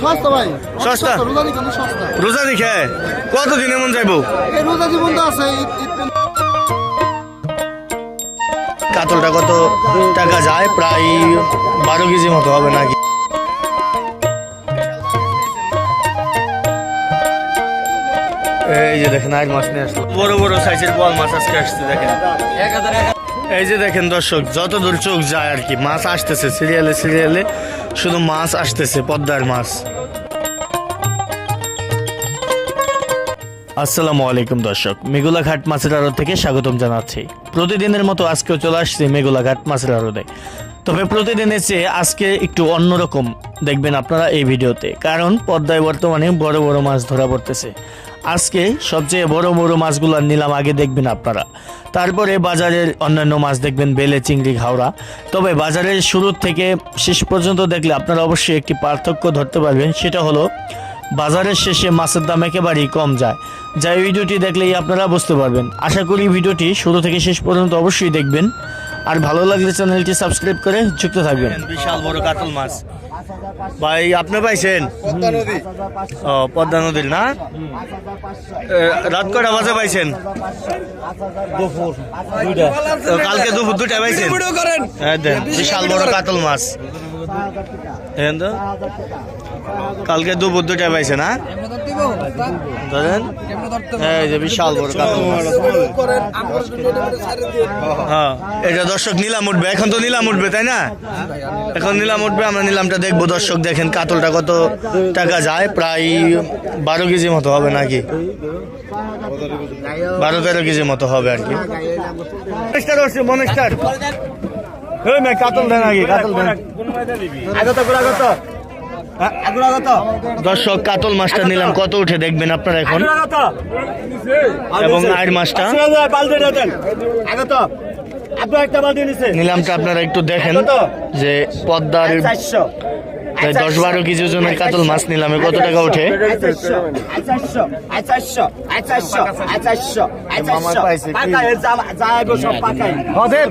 সস্তা ভাই। সস্তা? রোজা দেখে? কতদিন এমন যাইবো এই রোজা জীবন তো আছে। কাতলটা কত? টাকা যায় প্রায় বারো কেজি মতো হবে নাকি? এই যে দেখেন আর মাছ নিয়ে আসলো বড় বড় সাইজের বল মাছ আজকে আসছে দেখেন। এই যে দেখেন দর্শক যত দূর চোখ যায় আর কি মাছ আসতেছে সিরিয়ালে সিরিয়ালে। শুধু মাছ আসতেছে পদ্মার মাছ। আসসালামু আলাইকুম, দর্শক। মেগুলা ঘাট মাছের আড়ত থেকে স্বাগতম জানাচ্ছি। প্রতিদিনের মতো আজকেও চলে আসছি মেগুলা ঘাট মাছের আড়তে। তবে প্রতিদিনের চেয়ে আজকে একটু অন্যরকম দেখবেন আপনারা এই ভিডিওতে, কারণ পদ্মায় বর্তমানে বড় বড় মাছ ধরা পড়তেছে। আজকে সবচেয়ে বড় বড় মাছগুলোর নিলাম আগে দেখবেন আপনারা। তারপরে বাজারের অন্যান্য মাছ দেখবেন বেলে, চিংড়ি, ঘাওড়া। তবে বাজারের শুরু থেকে শেষ পর্যন্ত দেখলে আপনারা অবশ্যই একটি পার্থক্য ধরতে পারবেন, সেটা হলো বাজারের শেষে মাছের দাম একেবারেই কম যায়। যা এই ভিডিওটি দেখলেই আপনারা বুঝতে পারবেন। আশা করি ভিডিওটি শুরু থেকে শেষ পর্যন্ত অবশ্যই দেখবেন। আর ভালো লাগলে চ্যানেলটি সাবস্ক্রাইব করে যুক্ত থাকবেন। বিশাল বড় কাতল মাছ। ভাই আপনি পাইছেন? ও পদ্মা নদীর না? রাত কয়টা বাজে পাইছেন? কালকে দুপুর দুটা পাইছেন? হ্যাঁ বিশাল বড় কাতল মাছ। দেখেন তো? কালকে দুপুর দুটা পাইছে না? ধরেন বিশাল বড় হ্যাঁ এটা দর্শক নিলাম উঠবে, এখন তো নিলাম উঠবে, তাই না? এখন নিলাম উঠবে, আমরা নিলামটা দেখব, দর্শক দেখেন কাতলটা কত টাকা যায়, প্রায় বারো কেজি মতো হবে নাকি? বারো তেরো কেজি মতো হবে আর কি। হচ্ছে মনেস্টার। ওই মেয়ে কাতল দেন আগে কাতল দেন। দর্শক কাতল মাছটা নিলাম। কত উঠে দেখবেন আপনারা এখন? এবং আয়ের মাছটা। নিলামটা আপনারা একটু দেখেন যে পদ্মার দশ বারো কেজি ওজনের কাতল মাছ নিলামে। কত টাকা ওঠে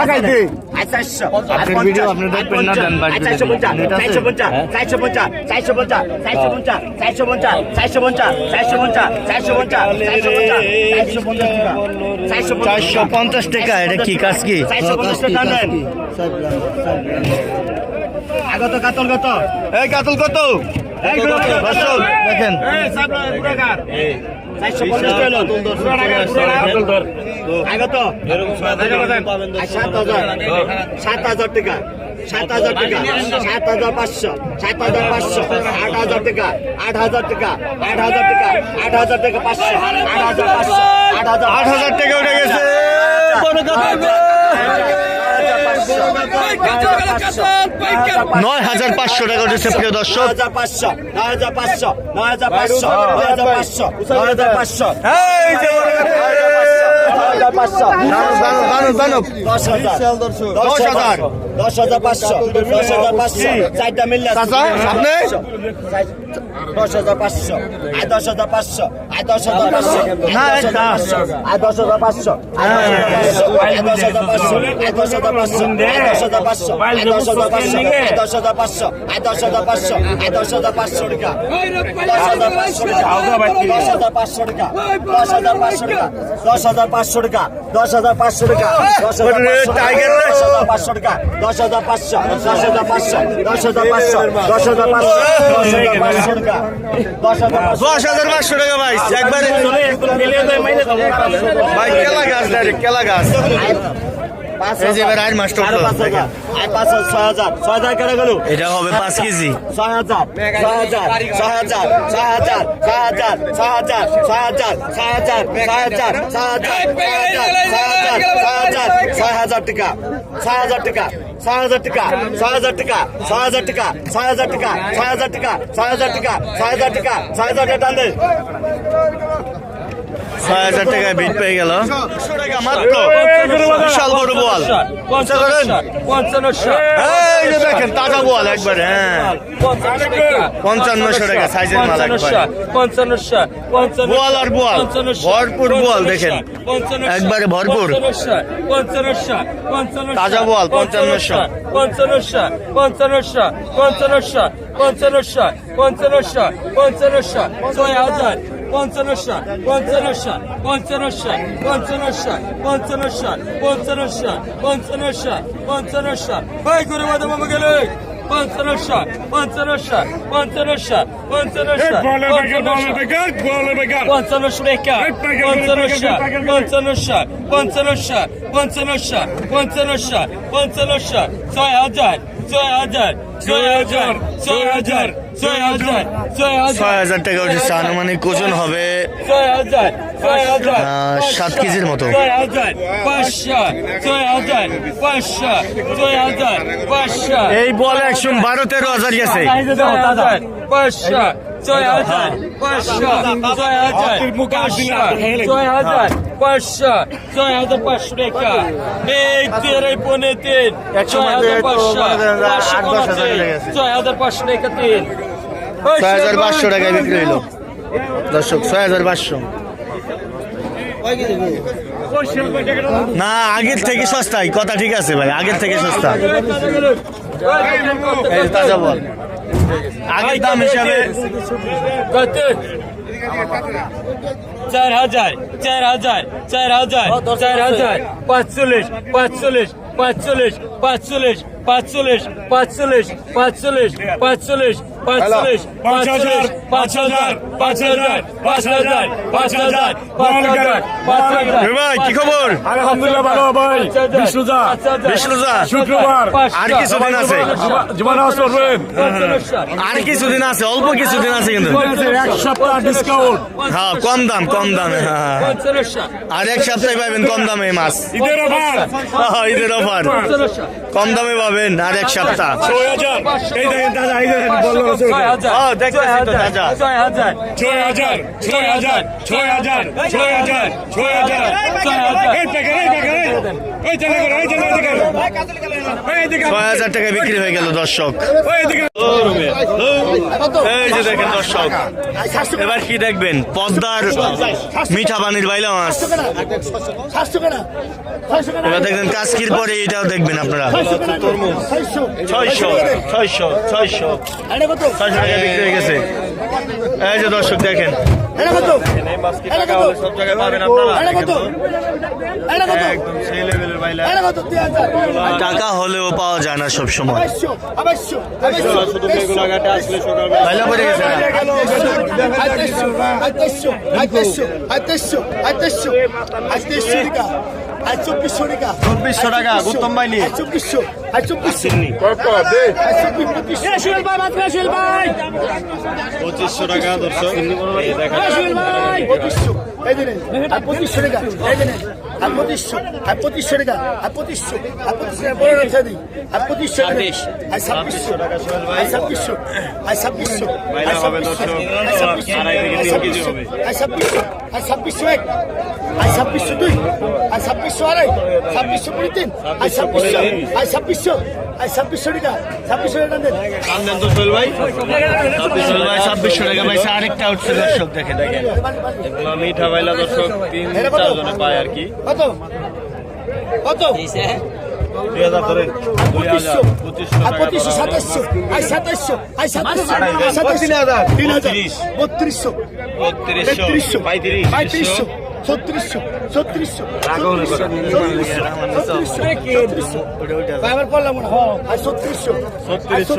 আপনার ভিডিও চারশো পঞ্চাশ টাকা এটা কি কাজ কি আগত কাতল কত এই কাতল কত দেখেন আগত। সাত হাজার টাকা। সাত হাজার টাকা। সাত হাজার পাঁচশো। সাত হাজার পাঁচশো। আট হাজার টাকা। আট হাজার টাকা। আট হাজার টাকা। আট হাজার টাকা। পাঁচশো। আট হাজার পাঁচশো। আট হাজার আট হাজার টাকা উঠে গেছে। নয় হাজার পাঁচশো টাকা উঠেছে প্রিয় দর্শক হাজার পাঁচশো নয় হাজার পাঁচশো নয় হাজার পাঁচশো নয় হাজার পাঁচশো নয় হাজার পাঁচশো। নয় হাজার পাঁচশো দানব। দশ হাজার দশ হাজার দশ হাজার পাঁচশো দশ হাজার পাঁচশো চারটা মিললে? দশ হাজার পাঁচশো আয় দশ হাজার পাঁচশো আয় দশ হাজার পাঁচশো আয়। দশ হাজার পাঁচশো আয় দশ হাজার পাঁচশো আয় দশ হাজার পাঁচশো আয় দশ হাজার পাঁচশো আয় দশ হাজার পাঁচশো আয় দশ হাজার পাঁচশো আয় দশ হাজার পাঁচশো আয় দশ হাজার পাঁচশো টাকা দশ হাজার পাঁচশো টাকা দশ হাজার পাঁচশো টাকা দশ হাজার পাঁচশো টাকা দশ হাজার পাঁচশো টাকা দশ হাজার পাঁচশো টাকা দশ হাজার পাঁচশো রে। দশ হাজার পাঁচশো টাকা দশ হাজার পাঁচশো দশ হাজার পাঁচশো দশ হাজার পাঁচশো দশ হাজার পাঁচশো দশ হাজার পাঁচশো টাকা দশ হাজার পাঁচশো টাকা ভাই একবারে ভাই কেলা গাছ ডাইরেক্ট কেলা গাছ এটা হবে পাঁচ কেজি ছয় হাজার ছয় হাজার ছয় হাজার ছয় হাজার ছয় হাজার ছয় হাজার ছয় হাজার ছয় হাজার ছয় হাজার ছয় হাজার ছয় হাজার টাকা ছয় হাজার টাকা ছয় হাজার টাকা ছয় হাজার টাকা ছয় হাজার টাকা ছয় হাজার টাকা ছয় হাজার টাকা ছয় হাজার টাকা ছয় হাজার টাকা ছয় হাজার টাকা ছয় হাজার টাকা টান ছয় হাজার টাকায় বিট পেয়ে গেল। মাত্র বিশাল বড় বল। যে দেখেন তাজা বোয়াল একবারে হ্যাঁ। পঞ্চান্নশো টাকা সাইজের মাল বোয়াল আর বোয়াল ভরপুর বোয়াল দেখেন। একবারে ভরপুর। তাজা বোয়াল, পঞ্চান্নশো। পঞ্চান্নশো পঞ্চান্নশো পঞ্চান্নশো পঞ্চান্নশো পঞ্চান্নশো পঞ্চান্নশো ছয় হাজার পঞ্চান্নশো পঞ্চান্নশো পঞ্চান্নশো পঞ্চান্নশো পঞ্চান্নশো পঞ্চান্নশো পঞ্চান্নশো পঞ্চান্নশো ভাই করে মাদা মামা গেলে পঞ্চান্নশো পঞ্চান্নশো পঞ্চান্নশো পঞ্চান্নশো পঞ্চান্নশো রেখা পঞ্চান্নশো পঞ্চান্নশো পঞ্চান্নশো পঞ্চান্নশো পঞ্চান্নশো পঞ্চান্নশো ছয় হাজার ছয় হাজার ছয় হাজার ছয় হাজার ছয় হাজার ছয় হাজার ছয় হাজার টাকা উঠেছে আনুমানিক ওজন হবে ছয় হাজার ছয় হাজার আহ, সাত কেজির মতো পাঁচশো ছয় হাজার পাঁচশো ছয় পাঁচশো এই বল একশো বারো তেরো হাজার গেছে ছয় হাজার পাঁচশো ছয় হাজার পাঁচশো ছয় হাজার পাঁচশো ছয় হাজার পাঁচশো টাকা এই তেরো পনেরো তিন ছয় হাজার পাঁচশো। ছয় হাজার পাঁচশো টাকা তিন ছয় হাজার পাঁচশো টাকায় বিক্রি হইল। দর্শক ছয় হাজার পাঁচশো। না আগের থেকে সস্তাই। কথা ঠিক আছে ভাই আগের থেকে সস্তা। তাজা বল। আগের দাম হিসাবে কত চার হাজার চার হাজার চার হাজার চার হাজার পাঁচচল্লিশ পাঁচচল্লিশ পাঁচচল্লিশ পাঁচচল্লিশ পাঁচচল্লিশ পাঁচচল্লিশ পাঁচচল্লিশ পাঁচচল্লিশ পাঁচচল্লিশ পাঁচচল্লিশ পাঁচ হাজার পাঁচ হাজার পাঁচ হাজার পাঁচ হাজার পাঁচ হাজার পাঁচ হাজার ভাই, কি খবর? আলহামদুলিল্লাহ ভালো ভাই। বিষ্ণুদা বিষ্ণুদা শুক্রবার। আর কিছুদিন আছে? জীবন করবেন আর কিছুদিন আছে? অল্প কিছুদিন আছে কিন্তু। এক সপ্তাহ ডিসকাউন্ট হ্যাঁ কম দাম কম দামে হ্যাঁ আর এক সপ্তাহে পাবেন কম দামে মাছ। ঈদের অফার। হ্যাঁ, ঈদের অফার অফার। কম দামে পাবেন আর এক সপ্তাহ। ছয় হাজার। টাকা বিক্রি হয়ে গেল দর্শক। দেখেন। দর্শক। এবার কি দেখবেন? পদ্মার মিঠা পানির বাইলা মাছ। এবার দেখবেন কাজকির পরে এটাও দেখবেন আপনারা ছয়শো ছয়শো ছয়শো ছয়শো টাকা বিক্রি হয়ে গেছে এই যে দর্শক দেখেন সব জায়গায় পাবেন আপনারা একদম সেই লেভেলের বাইলা টাকা হলেও পাওয়া যায় না সব সময় বাইলা না? চব্বিশশো টাকা। চব্বিশশো টাকা গৌতম বাইলি চব্বিশশো আর চব্বিশশো পঁচিশশো টাকা দর্শক। পঁচিশশো। এই দিনে আর পঁচিশশো টাকা। এই দিনে আর পঁচিশশো। আর পঁচিশশো টাকা আর পঁচিশশো। আর পঁচিশশো টাকা বড় রাখা দিই। আর পঁচিশশো আর ছাব্বিশশো। আর ছাব্বিশশো। আর ছাব্বিশশো। আর ছাব্বিশশো। আর ছাব্বিশশো। আর ছাব্বিশশো এক আর ছাব্বিশশো দুই আর ছাব্বিশশো আড়াই ছাব্বিশশো কুড়ি তিন আর ছাব্বিশশো আর ছাব্বিশশো আর ছাব্বিশশো টাকা ছাব্বিশশো টাকা দেন ছাব্বিশশো টাকা পাইছে আরেকটা উঠছে দর্শক দেখে দেখেন। মিঠা বাইলা দর্শক তিন চারজনে পায় আর কি। কত? কত? দুই হাজার ধরেন দুই হাজার পঁচিশশো। সাতাশশো আর সাতাশশো আর সাতাশশো তিন হাজার। তিন হাজার। বত্রিশ। বত্রিশশো। বত্রিশশো। পঁয়ত্রিশ। পঁয়ত্রিশশো। ছত্রিশশো ছত্রিশশো করলাম আর ছত্রিশশো ছত্রিশশো,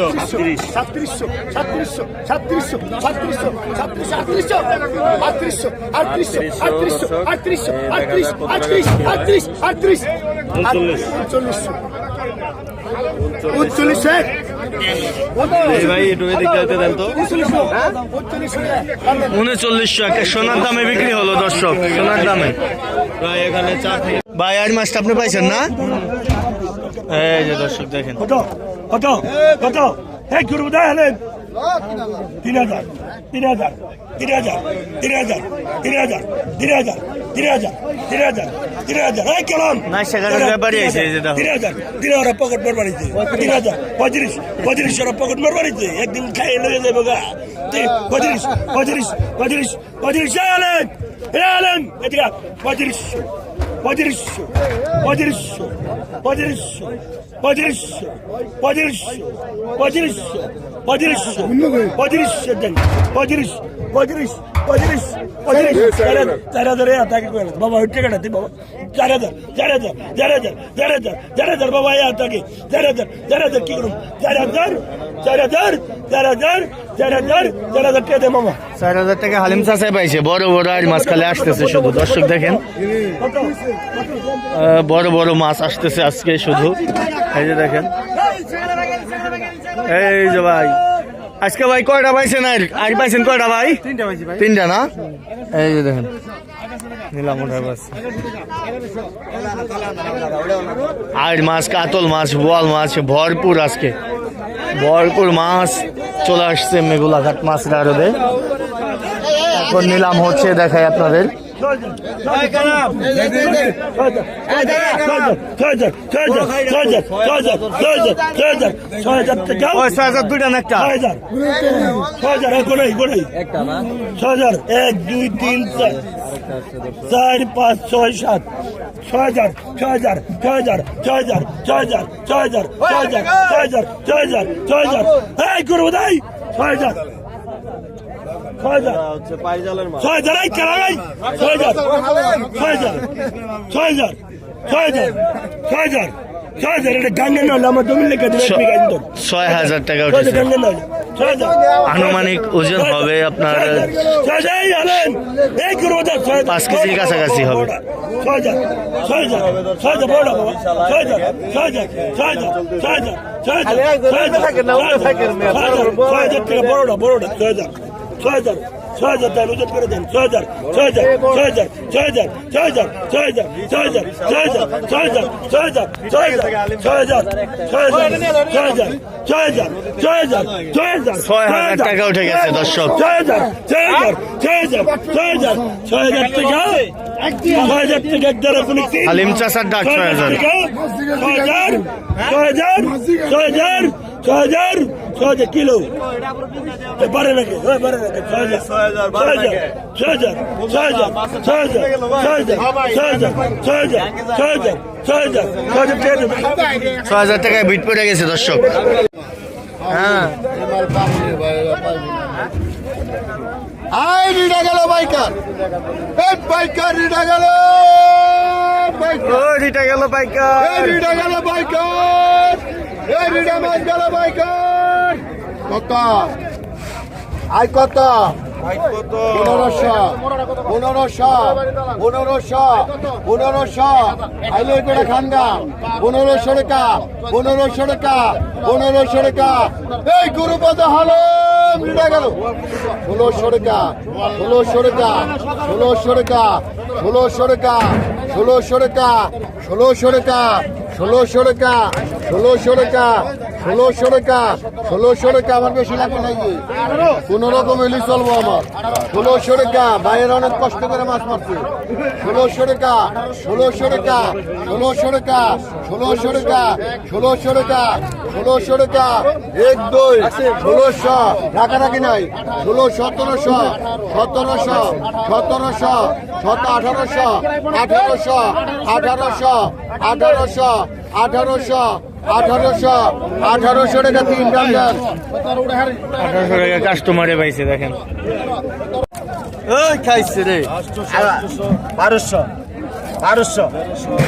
সাতত্রিশশো সাতত্রিশশো সাতত্রিশশো সাতত্রিশশো সাতত্রিশশো সাতত্রিশশো আটত্রিশশো আটত্রিশশো আটত্রিশশো আটত্রিশ আটত্রিশ আটত্রিশ আটত্রিশ উনচল্লিশশো। উনচল্লিশ এক। ভাই, একটু এদিক সোনার দামে বিক্রি হলো, দর্শক দামে। ভাই ভাই আর মাছটা আপনি পাইছেন না? দর্শক, দেখেন। কত? কত? এক গুরু দেয় তিন হাজার তিন হাজার তিন হাজার তিন হাজার তিন হাজার তিন হাজার তিন হাজার তিন হাজার তিন হাজার এই কেলাম। তিন হাজার তিন হাজার পকেট মার বাড়িতে তিন হাজার পঁয়ত্রিশ পঁয়ত্রিশ হাজার পকেট মার বাড়িতে একদিন খাই লেগে যাবে গা পঁয়ত্রিশ পঁয়ত্রিশ পঁয়ত্রিশ পঁয়ত্রিশ আলেন আলেন এদিকে পঁয়ত্রিশশো পঁয়ত্রিশশো পঁয়ত্রিশশো Padirişşo. Padirişşo. Padirişşo. Padirişşo. Padirişşo. Padirişşo'dan. Padirişş. Padirişş. Padirişş. Padirişş. Daradere atak koyalım. Baba hütte kadar baba. Daradar. Daradar. Daradar. Daradar. Daradar baba ya atak. Daradar. Daradar ki kurum. Daradar. Daradar. Daradar. Daradar. Daradar কে দে মামা sir হাজার টাকা হালিম চাষে পাইছে বড় বড় আর মাছ খালে আসতেছে শুধু দর্শক দেখেন বড় বড় মাছ আসতেছে আজকে শুধু। এই যে দেখেন। এই যে ভাই। আজকে ভাই কয়টা পাইছেন আর আর পাইছেন কয়টা ভাই? তিনটা না? এই যে দেখেন। নিলাম আর মাছ কাতল মাছ বোয়াল মাছ ভরপুর আজকে। ভরপুর মাছ চলে আসছে মেঘুলাঘাট মাছ আরদে এখন নিলাম হচ্ছে দেখাই আপনাদের। ছয় হাজার এক দুই তিন চার চার পাঁচ ছয় সাত ছয় হাজার ছয় হাজার ছয় হাজার ছয় হাজার ছয় হাজার ছয় হাজার ছয় হাজার ছয় হাজার ছয় হাজার ছয় হাজার এই করব তাই ছয় হাজার ছয় হাজার ছয় হাজার এই কেরাগাই ছয় হাজার ছয় হাজার ছয় হাজার ছয় হাজার ছয় হাজার ছয় হাজার এটা গাঙ্গের নয় আমার জমির লেগে ছয় হাজার টাকা উঠেছে আনুমানিক ওজন হবে আপনার পাঁচ কেজির কাছাকাছি হবে বড়টা বড়টা ছয় হাজার ছয় হাজার ছয় হাজার দেন ওজন করে দেন ছয় হাজার ছয় হাজার ছয় হাজার ছয় হাজার ছয় হাজার ছয় হাজার ছয় হাজার ছয় হাজার ছয় হাজার ছয় হাজার ছয় হাজার ছয় হাজার ছয় হাজার ছয় হাজার ছয় হাজার ছয় হাজার ছয় হাজার টাকা উঠে গেছে, দর্শক। ছয় হাজার ছয় হাজার ছয় হাজার ছয় হাজার ছয় হাজার টাকা ছয় হাজার টাকা একদার আপনি হালিম চাষার ডাক ছয় হাজার ছয় হাজার ছয় হাজার ছয় হাজার ছয় হাজার ছয় হাজার কিলো পারে নাকি পারে নাকি ছয় হাজার ছয় হাজার ছয় হাজার ছয় হাজার ছয় হাজার ছয় হাজার ছয় হাজার ছয় হাজার ছয় হাজার ছয় হাজার ছয় হাজার ছয় হাজার টাকা দেবেন। ছয় হাজার টাকায় বিট পড়ে গেছে দর্শক হ্যাঁ আই রিডা গেল বাইকার এই বাইকার রিডা গেল বাইকার ও রিটা গেল এই রিডা গেল বাইকার এই রিডা মাছ গেল বাইকার কত? আই কত? ষোলোশো টাকা ষোলোশো টাকা ষোলোশো টাকা আমার বেশি লাগবে নাকি কোন রকম এলি চলবো আমার ষোলোশো টাকা বাইরের অনেক কষ্ট করে মাছ মারছে ষোলোশো টাকা ষোলোশো টাকা ষোলোশো টাকা ষোলোশো টাকা ষোলোশো টাকা ষোলোশো টাকা এক দুই ষোলোশো রাখারাখি নাই ষোলো সতেরোশো সতেরোশো সতেরোশো সত আঠারোশো আঠারোশো আঠারোশো আঠারোশো আঠারোশো আঠারোশো আঠারোশো টাকা তিন ডান্ডার আঠারোশো টাকা কাস্টমারে পাইছে দেখেন। ওই খাইছে রে। বারোশো বারোশো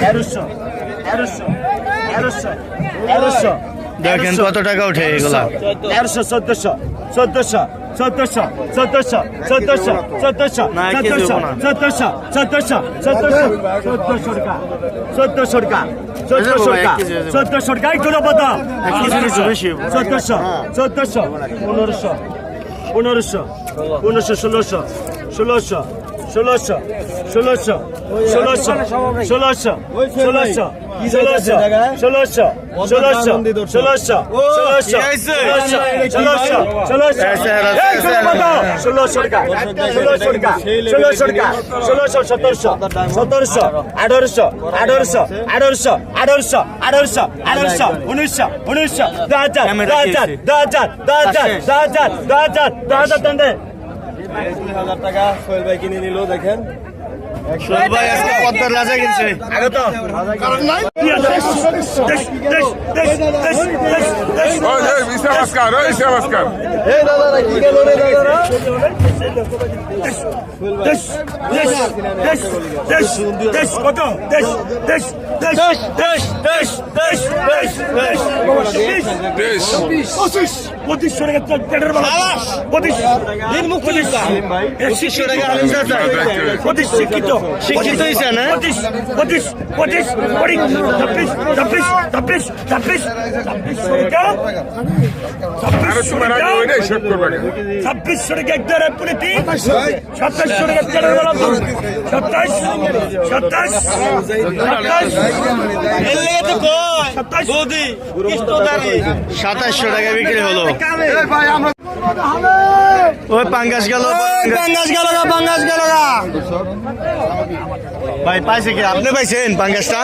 তেরোশো তেরোশো তেরোশো তেরোশো দেখেন কত টাকা উঠে এগুলা। তেরোশো চোদ্দশো চোদ্দশো চোদ্দশো চোদ্দশো চোদ্দশো চোদ্দশো চোদ্দশো চোদ্দশো চোদ্দশো চোদ্দশো চোদ্দশো টাকা। চোদ্দশো টাকা চোদ্দশো টাকা। চোদ্দশো টাকা একটু নেব তো কেজি নিচে বেশি। চোদ্দশো চোদ্দশো পনেরোশো পনেরোশো পনেরোশো ষোলোশো ষোলোশো ষোলোশো ষোলোশো ষোলোশো ষোলোশো ষোলোশো ষোলোশো ষোলোশো ষোলোশো ষোলোশো ষোলোশো ষোলোশো ষোলোশো টাকা ষোলোশো টাকা ষোলোশো টাকা ষোলোশো সতেরোশো সতেরোশো আঠারোশো আঠারোশো আঠারোশো আঠারোশো আঠারোশো আঠারোশো উনিশশো উনিশশো দু হাজার দু হাজার দু হাজার দু হাজার দু হাজার দু হাজার দু হাজার তিরিশ হাজার টাকা সোহেল পঁচিশশো টাকা পেটের বেলা পঁচিশ পঁচিশ পঁচিশশো টাকা পঁচিশ শিক্ষিত। শিক্ষিত হইছে না? পঁচিশ পঁচিশ পঁচিশ পঁচিশ ছাব্বিশ ছাব্বিশ ছাব্বিশ ছাব্বিশ ছাব্বিশশো টাকা। ছাব্বিশশো একটা পুলিটি সাতাশশো পেটের বেলা সাতাশ সাতাশ সাতাশ সাতাশ সাতাশশো টাকা বিক্রি হলো। ওই পাঙ্গাস গেল পাঙ্গাস গেল পাঙ্গাস গেল ভাই পাইছে কি? আপনি পাইছেন পাঙ্গাসটা?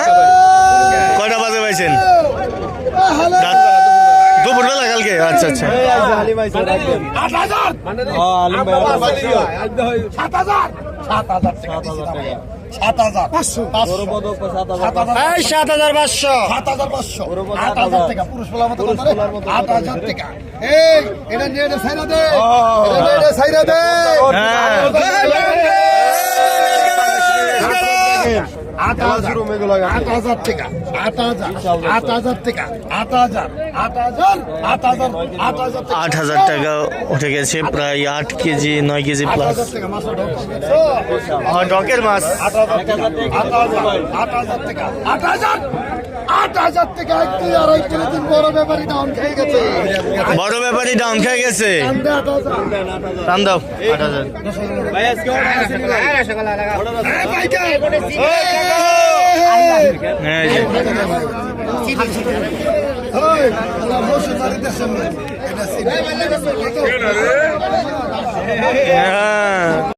কয়টা বাজে পাইছেন? দুপুরবেলা। কালকে? আচ্ছা আচ্ছা। আলিম ভাই আট হাজার। সাত হাজার সাত সাত হাজার পাঁচশো সাত হাজার পাঁচশো সাত হাজার পাঁচশো আট হাজার টাকা পুরুষ পোলার মতো আট হাজার টাকা এই এটা নিয়ে সাইরা দে এটা সাইরা দে আট হাজার। আট হাজার টাকা আট হাজার আট হাজার টাকা আট হাজার আট হাজার আট হাজার আট হাজার আট হাজার টাকা উঠে গেছে প্রায় আট কেজি নয় কেজি প্লাস ডকের মাছ আট হাজার টাকা আট হাজার টাকা আট হাজার আট হাজার টাকা এক কেজি আড়াই কেজি দিন বড় ব্যাপারী ডাউন খেয়ে গেছে। বড় ব্যাপারী ডাউন খেয়ে গেছে। দাম দাও। আট হাজার। হ্যাঁ।